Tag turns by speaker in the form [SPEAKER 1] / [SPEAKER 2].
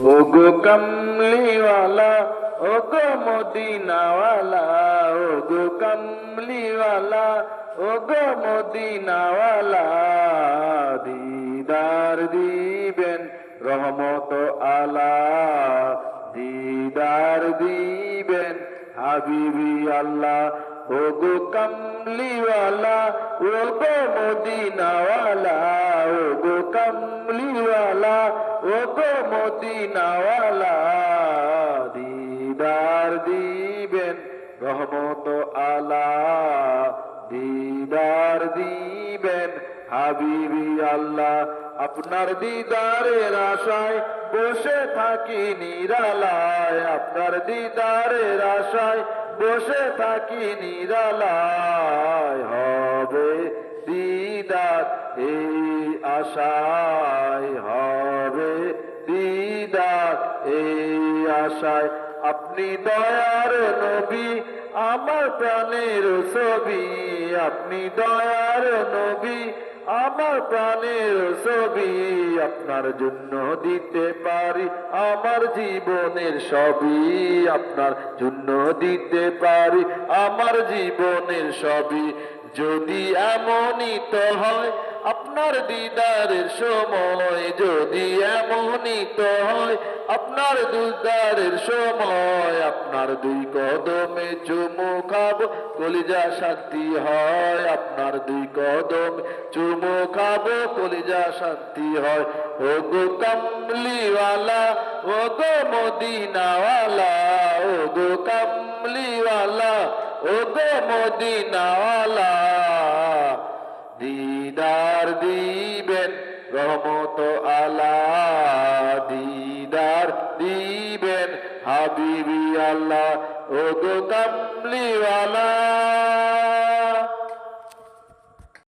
[SPEAKER 1] ও গো কমলিওয়ালা ও গো মদিনাওয়ালা ও গো কমলিওয়ালা ও গো মদিনাওয়ালা, দিদার দিবেন রহমত আলা দিদার দিবেন হাবিবি আল্লাহ ও গো কমলিওয়ালা ও গো মদিনাওয়ালা ও গো কমলিওয়ালা ও গো মদিনাওয়ালা, দিদার দিবেন রহমত আলা, দিদার দিবেন হাবিবি আল্লাহ। আপনার দিদারের আশায় বসে থাকি নিরালায়, আপনার দিদারের আশায় বসে থাকি নিরালায়। হবে দিদার এই আশায়, হবে দিদার এই আশায় আপনি দয়ার নবী, আমার প্রাণের ছবি। আপনি দয়ার নবী, আমার প্রাণের ছবি। আপনার জন্য দিতে পারি আমার জীবনের সবই। আপনার জন্য দিতে পারি আমার জীবনের সবই। যদি এমনই তো হয়, আপনার দিদারের সময় যদি এমনই তো হয়, আপনার দিদারের সময় আপনার দুই কদমে চুমু খাব। কলিজা শান্তি হয়, আপনার দুই কদম চুমু খাব। কলিজা শান্তি হয়। ও গো কমলিওয়ালা ও গো মদিনাওয়ালা ও গো কমলিওয়ালা। ও গো মদিনাওয়ালা দিদার দিবেন রহমত আলা দিদার দিবেন হাবিবি আল্লাহ ও কামলিওয়ালা কমলিওয়ালা।